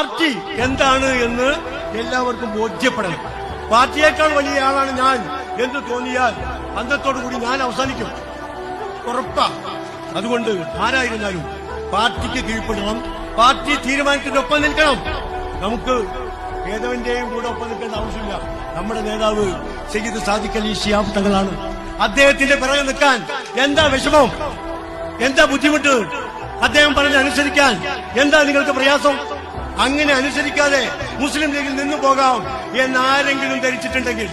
Party എന്താണ് എന്ന് എല്ലാവർക്കും ബോധ്യപ്പെടണം. പാർട്ടിയേക്കാൾ വലിയ ആളാണ് ഞാൻ എന്ന് തോന്നിയാൽ അന്തത്തോടു കൂടി ഞാൻ അവസാനിക്കും. ഉറപ്പാ. അതുകൊണ്ട് ആരായിരുന്നാലും പാർട്ടിക്ക് കീഴ്പ്പെടണം. പാർട്ടി തീരുമാനത്തിന്റെ ഒപ്പം നിൽക്കണം. നമുക്ക് ഏതവന്റെയും കൂടെ ഒപ്പം നിൽക്കേണ്ട ആവശ്യമില്ല. നമ്മുടെ നേതാവ് സയ്യിദ് സാദിഖ് അലി ഷിയാബ് തങ്ങളാണ് അദ്ദേഹത്തിന്റെ പിറകെ നിൽക്കാൻ എന്താ വിഷമം? എന്താ ബുദ്ധിമുട്ട്? അദ്ദേഹം പറഞ്ഞ് അനുസരിക്കാൻ. എന്താ നിങ്ങൾക്ക് പ്രയാസം? അങ്ങനെ അനുസരിക്കാതെ മുസ്ലിം ലീഗിൽ നിന്നു പോകാം എന്നാരെങ്കിലും ധരിച്ചിട്ടുണ്ടെങ്കിൽ.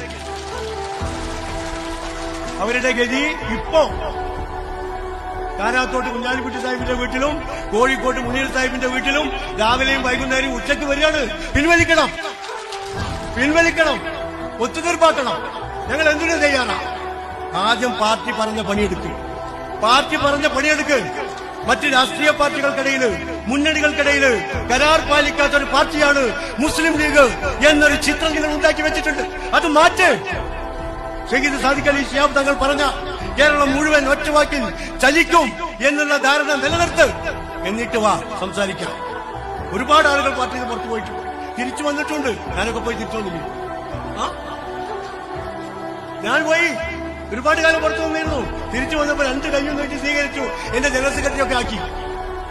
അവരുടെ ഗതി ഇപ്പോ. കാരാത്തോട്ട് കുഞ്ഞാലിക്കുട്ടി സാഹിബിന്റെ വീട്ടിലും കോഴിക്കോട്ട് മുനീർ സാഹിബിന്റെ വീട്ടിലും രാവിലെയും വൈകുന്നേരവും ഉച്ചയ്ക്ക് വരികയാണ്. പിൻവലിക്കണം. പിൻവലിക്കണം. ഒത്തുതീർപ്പാക്കണം. ഞങ്ങൾ എന്തിനു തയ്യാറാ? ആദ്യം പാർട്ടി പറഞ്ഞ പണിയെടുക്കും. പാർട്ടി പറഞ്ഞ പണിയെടുക്ക്. മറ്റ് രാഷ്ട്രീയ പാർട്ടികൾക്കിടയിൽ മുന്നണികൾക്കിടയിൽ കരാർ പാലിക്കാത്ത ഒരു പാർട്ടിയാണ് മുസ്ലിം ലീഗ് എന്നൊരു ചിത്രം നിങ്ങൾ ഉണ്ടാക്കി വെച്ചിട്ടുണ്ട്. അത് മാറ്റ്. ഷഹീദ് സാദിഖ് അലി ഷിയാബ് തങ്ങൾ പറഞ്ഞ കേരളം മുഴുവൻ ഒറ്റവാക്കിൽ ചലിക്കും എന്നുള്ള ധാരണ നിലനിർത്ത്. എന്നിട്ട് വാ സംസാരിക്കാം. ഒരുപാട് ആളുകൾ പാർട്ടിയിൽ നിന്ന് പുറത്തു പോയിട്ടുണ്ട്. തിരിച്ചു വന്നിട്ടുണ്ട്. ഞാനൊക്കെ പോയി തിരിച്ചു വന്നില്ല ഞാൻ പോയി. ഒരുപാട് കാലം പുറത്തു വന്നിരുന്നു. തിരിച്ചു വന്നപ്പോൾ രണ്ട് കയ്യും നീട്ടി സ്വീകരിച്ചു. എന്റെ ജനറൽ സെക്രട്ടറി ഒക്കെ ആക്കി.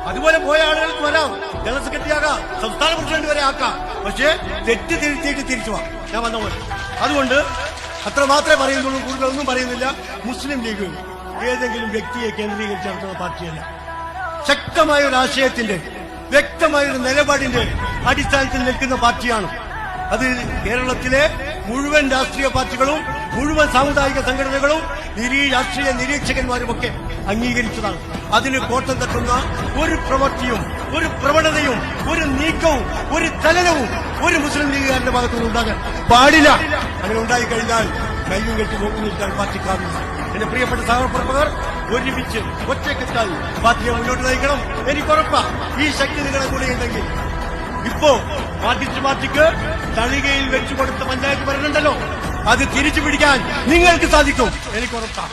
അതുപോലെ പോയ ആളുകൾക്ക് വരാം. ജനറൽ സെക്രട്ടറി ആകാം സംസ്ഥാന പ്രസിഡന്റ് വരെ ആക്കാം. പക്ഷേ തെറ്റ് തിരുത്തിയിട്ട് തിരിച്ചു വാ. ഞാൻ വന്ന പോലെ. അതുകൊണ്ട് അത്ര മാത്രമേ പറയുന്നുള്ളൂ. കൂടുതലൊന്നും പറയുന്നില്ല. മുസ്ലിം ലീഗ് ഏതെങ്കിലും വ്യക്തിയെ കേന്ദ്രീകരിച്ച് നടത്തുന്ന പാർട്ടിയല്ല. ശക്തമായ ഒരു ആശയത്തിന്റെ വ്യക്തമായ ഒരു നിലപാടിന്റെ അടിസ്ഥാനത്തിൽ നിൽക്കുന്ന പാർട്ടിയാണ്. അത് കേരളത്തിലെ മുഴുവൻ രാഷ്ട്രീയ പാർട്ടികളും മുഴുവൻ സാമുദായിക സംഘടനകളും നിരീ രാഷ്ട്രീയ നിരീക്ഷകന്മാരുമൊക്കെ അംഗീകരിച്ചതാണ്. അതിന് കോട്ടം തട്ടുന്ന ഒരു പ്രവൃത്തിയും ഒരു പ്രവണതയും ഒരു നീക്കവും ഒരു ചലനവും ഒരു മുസ്ലിം ലീഗുകാരന്റെ ഭാഗത്തുനിന്ന് ഉണ്ടാകാൻ പാടില്ല. അങ്ങനെ ഉണ്ടായിക്കഴിഞ്ഞാൽ കൈയും കെട്ടി നോക്കി നിൽക്കാൻ പാർട്ടിക്കാവില്ല എന്റെ പ്രിയപ്പെട്ട സഹപ്രവർത്തകർ ഒരുമിച്ച് ഒറ്റക്കെട്ടായി പാർട്ടിയെ മുന്നോട്ട് നയിക്കണം. എനിക്കുറപ്പാ ഈ ശക്തി നിങ്ങളെ കൂടെ ഉണ്ടെങ്കിൽ. ഇപ്പോ പാർട്ടിസ്റ്റ് പാർട്ടിക്ക് തളികയിൽ വെച്ചു കൊടുത്ത പഞ്ചായത്ത് ഭരണമുണ്ടല്ലോ അത് തിരിച്ചു പിടിക്കാൻ നിങ്ങൾക്ക് സാധിക്കും. എനിക്കുറപ്പാ